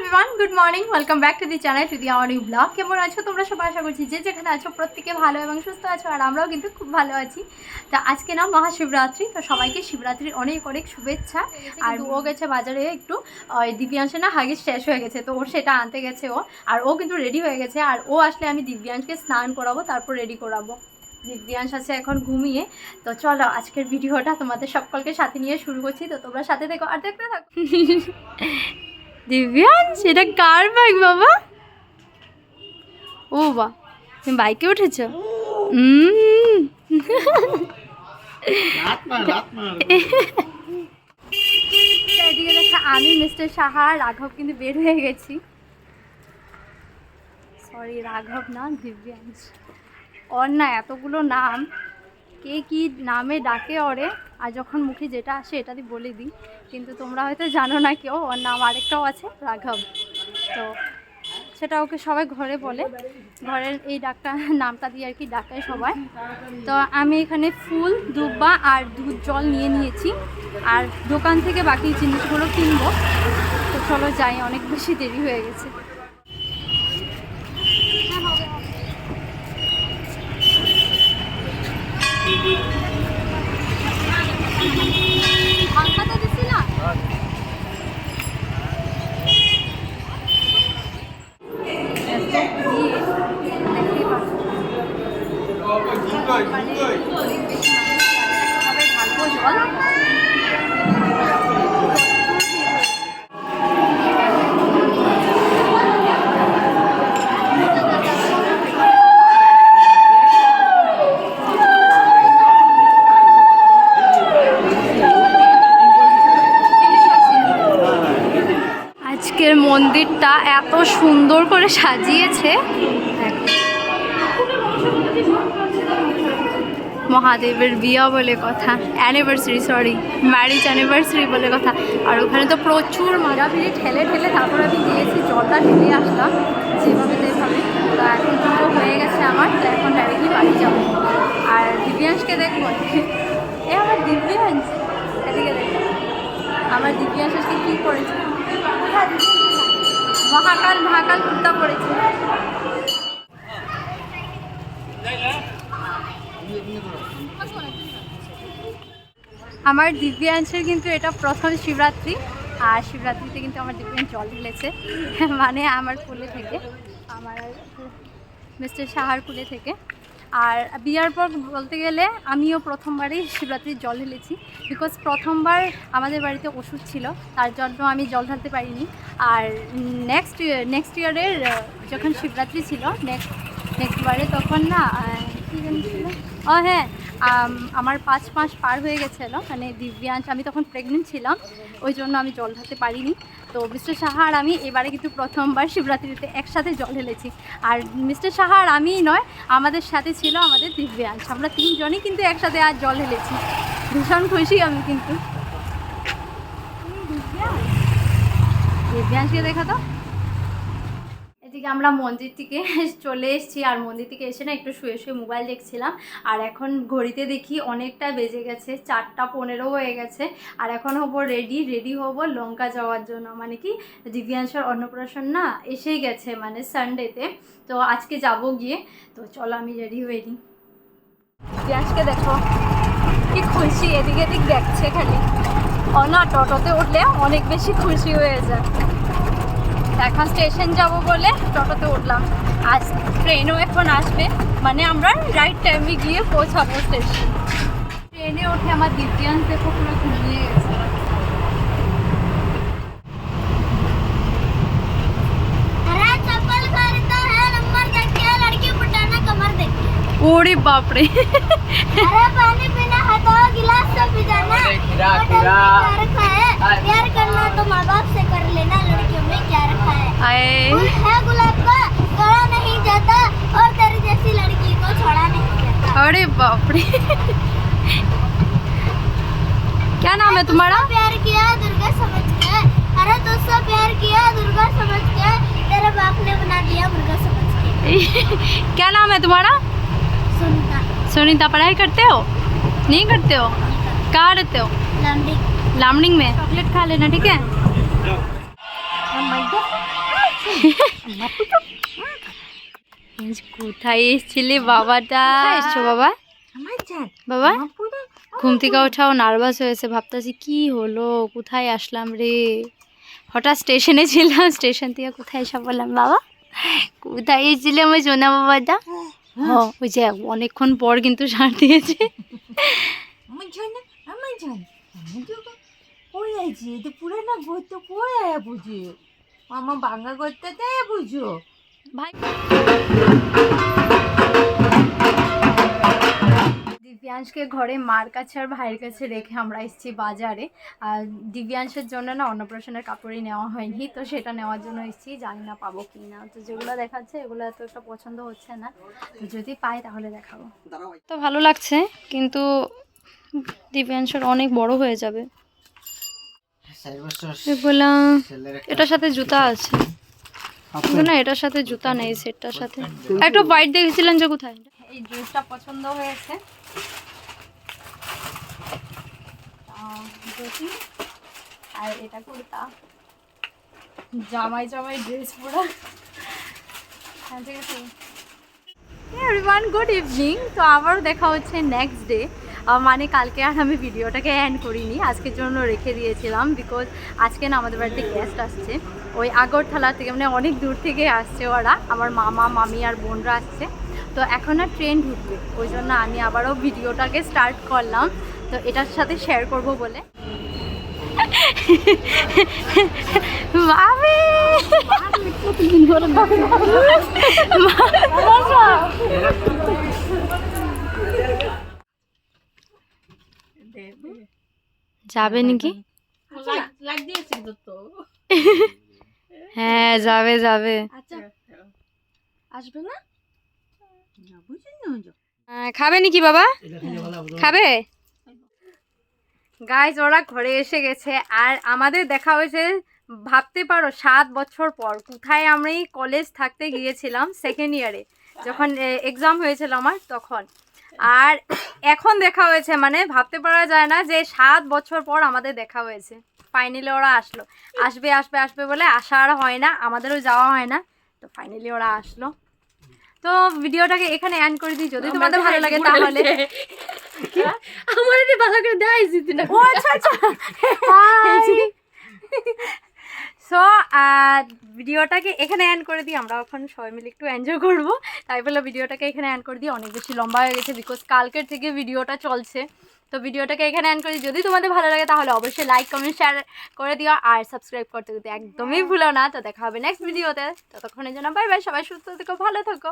Everyone good morning welcome back to the channel to the আমার new blog কেমন আছো? তোমরা সবাই আশা করছি যে যেখানে আছো প্রত্যেকে ভালো এবং সুস্থ আছো আর আমরাও কিন্তু খুব ভালো আছি। তা আজকে না মহাশিবরাত্রি তো সবাইকে শিবরাত্রির অনেক অনেক শুভেচ্ছা। আর ও গেছে বাজারে একটু ওই দিব্যাংশে না হাগিস শেষ হয়ে গেছে তো ওর সেটা আনতে গেছে ও। আর ও কিন্তু রেডি হয়ে গেছে আর ও আসলে আমি দিব্যাংশকে স্নান করাবো তারপর রেডি করাবো। দিব্যাংশ আছে এখন ঘুমিয়ে। তো চলো আজকের ভিডিওটা তোমাদের সকলকে সাথে নিয়ে শুরু করছি। তো তোমরা সাথে দেখো আর দেখতে থাকো। দিব্যাংশ এটা কার বাইক বাবা? ও বা তুমি বাইকে উঠেছ? এদিকে দেখা আমি মিস্টার সাহা রাঘব কিন্তু বের হয়ে গেছি। সরি রাঘব না দিব্যাংশ ওর না এতগুলো নাম। কে কি নামে ডাকে ওরে? আর যখন মুখে যেটা আসে এটা দিয়ে বলে দিই। কিন্তু তোমরা হয়তো জানো না কেউ, ওর নাম আরেকটাও আছে, রাঘব। তো সেটা ওকে সবাই ঘরে বলে। ঘরের এই ডাকটা, নামটা দিয়ে আর কি ডাকে সবাই। তো আমি এখানে ফুল, দুব্বা আর দুধ জল নিয়ে নিয়েছি। আর দোকান থেকে বাকি জিনিসগুলো কিনবো। তো চলো যাই, অনেক বেশি দেরি হয়ে গেছে। পাংখাটা দিছি না এত মন্দিরটা এত সুন্দর করে সাজিয়েছে। মহাদেবের বিয়া বলে কথা অ্যানিভার্সারি সরি ম্যারিজ অ্যানিভার্সারি বলে কথা। আর ওখানে তো প্রচুর মজা ভিড়ে ঠেলে ঠেলে তারপর আমি গিয়েছি, জলটা ঢেলে আসলাম, যেভাবে যেভাবে তো এখন পুরো হয়ে গেছে আমার, তো এখন ডাইরেক্টলি বাড়ি যাব। আর দিব্যাংশকে দেখব। এ আমার দিব্যাংশ, এদিকে দেখো। আমার দিব্যাংশ আজকে কী করেছে? মহাকাল মহাকাল কুর্তা পরেছে আমার দিব্যাংশের কিন্তু এটা প্রথম শিবরাত্রি, আর শিবরাত্রিতে কিন্তু আমার দিব্যাংশ জল ঢেলেছে মানে আমার কুলে থেকে, আমার মিস্টার সাহার কুলে থেকে। আর বিয়ার পর বলতে গেলে আমিও প্রথমবারই শিবরাত্রির জল ঢেলেছি বিকজ প্রথমবার আমাদের বাড়িতে ওষুধ ছিল, তার জন্য আমি জল ঢালতে পারিনি। আর নেক্সট নেক্সট ইয়ারের যখন শিবরাত্রি ছিল নেক্সট নেক্সট বারে তখন না ও হ্যাঁ আমার পাঁচ মাস পার হয়ে গেছিল মানে দিব্যাংশ, আমি তখন প্রেগনেন্ট ছিলাম, ওই জন্য আমি জল ঢালতে পারিনি। তো মিস্টার সাহা আর আমি এবারে কিন্তু প্রথমবার শিবরাত্রিতে একসাথে জল ঢেলেছি। আর মিস্টার সাহা আর আমিই নয়, আমাদের সাথে ছিল আমাদের দিব্যাংশ আমরা তিনজনই কিন্তু একসাথে আর জল ঢেলেছি। ভীষণ খুশি আমি কিন্তু। দিব্যাংশ দিব্যাংশকে দেখা তো। এদিকে আমরা মন্দির থেকে চলে এসেছি আর মন্দির থেকে এসে না একটু শুয়ে শুয়ে মোবাইল দেখছিলাম। আর এখন ঘড়িতে দেখি অনেকটা বেজে গেছে, চারটা পনেরো হয়ে গেছে। আর এখন হব রেডি রেডি হব লঙ্কা যাওয়ার জন্য। মানে কি দিব্যাংশর অন্নপ্রাশন না এসেই গেছে মানে সানডেতে তো আজকে যাব গিয়ে। তো চলো আমি রেডি হয়ে নিই। দিব্যাংশকে দেখো, কি খুশি এদিকে এদিক দেখছে খালি। ও না, টোটোতে উঠলে অনেক বেশি খুশি হয়ে যায়। এখন স্টেশন যাব বলে টোটোতে উঠলাম আজ ট্রেনও এখন আসবে মানে আমরা রাইট টাইমে গিয়ে পৌঁছাবো স্টেশন ট্রেনে উঠে আমার দিব্যাংশ দেখো পুরো ঘুমিয়ে গেছে अरे चप्पल खरीदता है नंबर देख के लड़की पटाना कमर देख के ওরে বাপরে अरे पानी पीना है तो गिलास से पी जाना खीरा, और खीरा। क्या रखा है प्यार करना तो माँ बाप से कर लेना लड़कियों में क्या रखा है है गुलाब का तोड़ा नहीं जाता और तेरी जैसी लड़की को छोड़ा नहीं जाता। अरे बाप रे क्या नाम है तुम्हारा? प्यार किया दुर्गा समझ के अरे तुझसे प्यार किया दुर्गा समझ के तेरे बाप ने बना दिया मुर्गा समझ के क्या नाम है तुम्हारा? सुनता। सुनीता पढ़ाई करते हो? नहीं करते हो? कहाँ रहते हो? लंबी लामडिंग में। चॉकलेट खा लेना ठीक है? हम কোথায় এসেছিলে বাবাটা? এসছো বাবা? বাবা? ঘুম থেকে ওঠাও নার্ভাস হয়েছে ভাবতেছি কি হলো কোথায় আসলাম রে? হঠাৎ স্টেশনে ছিলাম স্টেশন থেকে কোথায় এসে বললাম বাবা কোথায় এসেছিলাম ওই সোনা বাবাটা? হ ওই যে অনেকক্ষণ পর কিন্তু সার দিয়েছে। আমার আমার আমার পুরানা ঘর তো কই আয়া বুঝো। আমার বাংলা ঘরটা তাই বুঝো? ভাই দিব্যাংশকে ঘরে মার কাছে আর ভাইয়ের কাছে রেখে আমরা এসেছি বাজারে। আর দিব্যাংশের জন্য না অন্নপ্রাশনের কাপড়ই নেওয়া হয়নি তো সেটা নেওয়ার জন্য এসেছি। জানি না পাবো কি না। তো যেগুলো দেখাচ্ছে এগুলো এত একটা পছন্দ হচ্ছে না। তো যদি পাই তাহলে দেখাবো। তো ভালো লাগছে কিন্তু দিব্যাংশের অনেক বড় হয়ে যাবে। এটার সাথে জুতা আছে। কিন্তু না এটার সাথে জুতা নেই সেটটার সাথে। একটু হোয়াইট দেখেছিলেন যে কোথায়। এই ড্রেসটা পছন্দ হয়েছে। আহ, আর এটা কুর্তা। জামাই জামাই ড্রেস পরা। হ্যাঁ ঠিক আছে। এভরিওয়ান গুড ইভিনিং তো আবারও দেখা হচ্ছে নেক্সট ডে মানে কালকে আর আমি ভিডিওটাকে অ্যান্ড করিনি আজকের জন্য রেখে দিয়েছিলাম বিকজ আজকে না আমাদের বাড়িতে গেস্ট আসছে। ওই আগরতলা থেকে মানে অনেক দূর থেকে আসছে ওরা আমার মামা মামি আর বোনরা আসছে। তো এখন আর ট্রেন ঢুকবে ওই জন্য আমি আবারও ভিডিওটাকে স্টার্ট করলাম। তো এটার সাথে শেয়ার করব বলে। মামি! যাবে নাকি? লাগ দিয়েছি তো তো হ্যাঁ যাবে যাবে। আচ্ছা। আসবে না? খাবে নাকি বাবা? খাবে? গাইজ ওরা ঘরে এসে গেছে আর আমাদের দেখা হয়েছে ভাবতে পারো সাত বছর পর। কোথায় আমরা কলেজ থাকতে গিয়েছিলাম সেকেন্ড ইয়ারে যখন এক্সাম হয়েছিল আমার তখন। আর এখন দেখা হয়েছে মানে ভাবতে পারা যায় না যে সাত বছর পর আমাদের দেখা হয়েছে। ফাইনালি ওরা আসলো। আসবে আসবে আসবে বলে আসা আর হয় না আমাদেরও যাওয়া হয় না। তো ফাইনালি ওরা আসলো। তো ভিডিওটাকে এখানে এন্ড করে দিই। যদি তোমাদের ভালো লাগে তাহলে। আমার ভালো করে দেখাই দিতি না। ও আচ্ছা আচ্ছা। সো ভিডিওটাকে এখানে অ্যান্ড করে দিই। আমরা এখন সবাই মিলে একটু এনজয় করব। তাই বলে ভিডিওটাকে এখানে অ্যান্ড করে দিই। অনেক বেশি লম্বা হয়ে গেছে বিকজ কালকের থেকে ভিডিওটা চলছে। তো ভিডিওটাকে এখানে অ্যান্ড করে যদি তোমাদের ভালো লাগে তাহলে অবশ্যই লাইক কমেন্ট শেয়ার করে দিও। আর সাবস্ক্রাইব করতে কিন্তু একদমই ভুলো না। তো দেখা হবে নেক্সট ভিডিওতে ততক্ষণের জন্য বাই বাই সবাই সুস্থ থেকো ভালো থেকো।